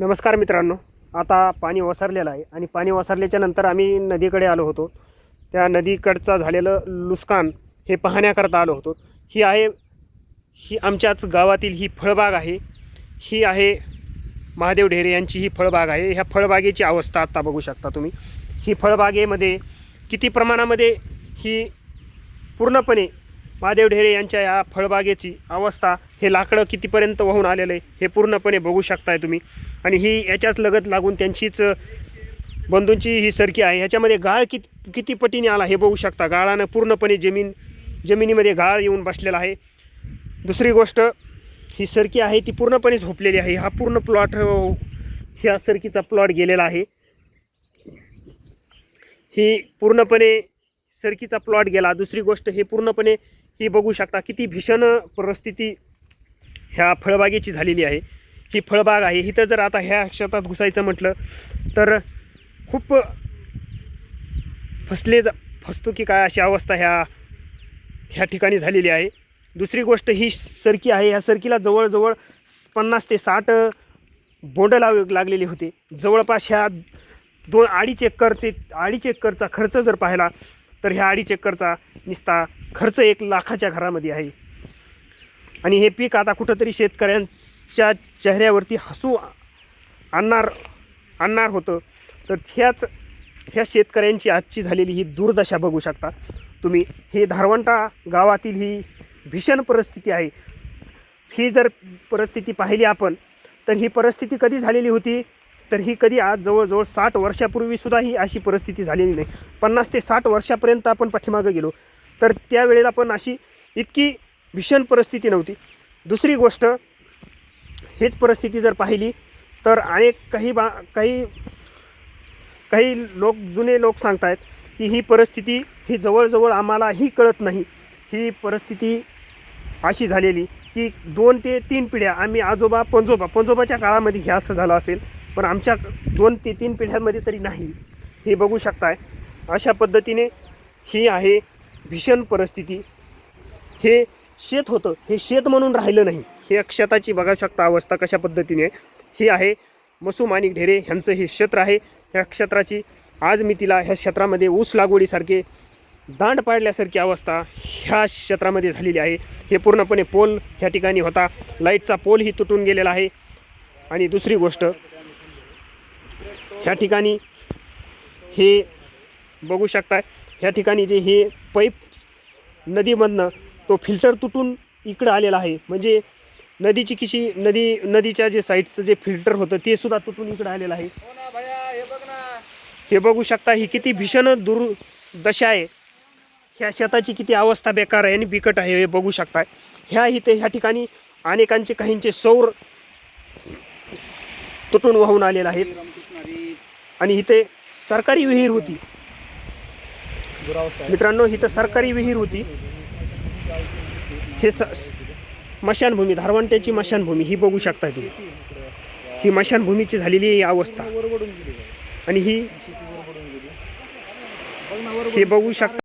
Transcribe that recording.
नमस्कार मित्रांनो. आता पाणी ओसरलेलं आहे आणि पाणी ओसरल्याच्या नंतर आम्ही नदीकडे आलो होतो. त्या नदीकडचं झालेलं लुस्कान हे पाहण्याकरता आलो होतो. ही आहे ही आमच्याच गावातील ही फळबाग आहे. ही आहे महादेव ढेरे यांची ही फळबाग आहे. ह्या फळबागेची अवस्था आत्ता बघू शकता तुम्ही. ही फळबागेमध्ये किती प्रमाणामध्ये ही पूर्णपणे महादेव ढेरे यांच्या या फळबागेची अवस्था हे लाकडं कितीपर्यंत वाहून आलेलं आहे हे पूर्णपणे बघू शकताय तुम्ही. आणि ही याच्याच लगत लागून त्यांचीच बंधूंची ही सरकी आहे. ह्याच्यामध्ये गाळ कित किती पटीने आला हे बघू शकता. गाळानं पूर्णपणे जमीन जमिनीमध्ये गाळ येऊन बसलेला आहे. दुसरी गोष्ट ही सरकी आहे ती पूर्णपणे झोपलेली आहे. हा पूर्ण प्लॉट ह्या सरकीचा प्लॉट गेलेला आहे. ही पूर्णपणे सरकीचा प्लॉट गेला. दुसरी गोष्ट हे पूर्णपणे ही बघू शकता किती भीषण परिस्थिती ह्या फळबागेची झालेली आहे. ही फळबाग आहे. इथं जर आता ह्या शेतात घुसायचं म्हटलं तर खूप फसले जा फसतो की काय अशी अवस्था ह्या ह्या ठिकाणी झालेली आहे. दुसरी गोष्ट ही सरकी आहे. ह्या सरकीला जवळजवळ पन्नास ते साठ बोंड लाव लागलेली होती. जवळपास ह्या दोन अडीच एकर ते अडीच एकरचा खर्च जर पाहिला तर ह्या अडीच एकरचा निस्ता खर्च एक लाखाच्या घरामध्ये आहे. आणि हे पीक आता कुठंतरी शेतकऱ्यांच्या चेहऱ्यावरती हसू आणणार आणणार होतं. तर ह्याच ह्या शेतकऱ्यांची आजची झालेली ही दुर्दशा बघू शकता. तुम्ही हे धारवंटा गावातील ही भीषण परिस्थिती आहे. ही जर परिस्थिती पाहिली आपण तर ही परिस्थिती कधी झालेली होती? तर ही कधी आज जवळजवळ साठ वर्षापूर्वीसुद्धा ही अशी परिस्थिती झालेली नाही. पन्नास ते साठ वर्षापर्यंत आपण पाठीमागं गेलो. तर त्यावेळेला पण अशी इतकी भीषण परिस्थिती नव्हती. दुसरी गोष्ट हेच परिस्थिती जर पाहिली तर अनेक काही बा काही काही लोक जुने लोक सांगतायत की ही परिस्थिती ही जवळजवळ आम्हालाही कळत नाही. ही परिस्थिती अशी झालेली की दोन ते तीन पिढ्या आम्ही आजोबा पंजोबा पंजोबाच्या काळामध्ये हे असं झालं असेल. पण आमच्या दोन ते तीन पिढ्यांमध्ये तरी नाही. हे बघू शकताय. अशा पद्धतीने ही आहे भीषण परिस्थिती. हे शेत होतं. हे शेत म्हणून राहिलं नाही. हे अक्षताची बघा शकता अवस्था कशा पद्धतीने. ही आहे मसू माणिक ढेरे ह्यांचं हे क्षेत्र आहे. ह्या क्षेत्राची आज मी तिला ह्या क्षेत्रामध्ये ऊस लागवडीसारखे दांड पाडल्यासारखी अवस्था ह्या क्षेत्रामध्ये झालेली आहे. हे पूर्णपणे पोल ह्या ठिकाणी होता. लाईटचा पोलही तुटून गेलेला आहे. आणि दुसरी गोष्ट ह्या ठिकाणी हे बघू शकताय. ह्या ठिकाणी जे हे पाईप नदीमधनं तो फिल्टर तुटून इकडं आलेला आहे. म्हणजे नदीची किशी नदी नदीच्या जे साईडचं जे फिल्टर होतं ते सुद्धा तुटून इकडं आलेलं आहे. हो हे बघ शकता ही किती भीषण दुर्दशा आहे. ह्या शेताची किती अवस्था बेकार आहे आणि बिकट आहे हे बघू शकताय. ह्या इथे ह्या ठिकाणी अनेकांचे काहींचे सौर तुटून वाहून आलेले आहेत. आणि इथे सरकारी विहीर होती. मित्रांनो इथं सरकारी विहीर होती. हे स मशानभूमी धारवंट्याची मशानभूमी ही बघू शकताय तुम्ही. ही मशानभूमीची झालेली ही अवस्था. आणि ही हे बघू शकता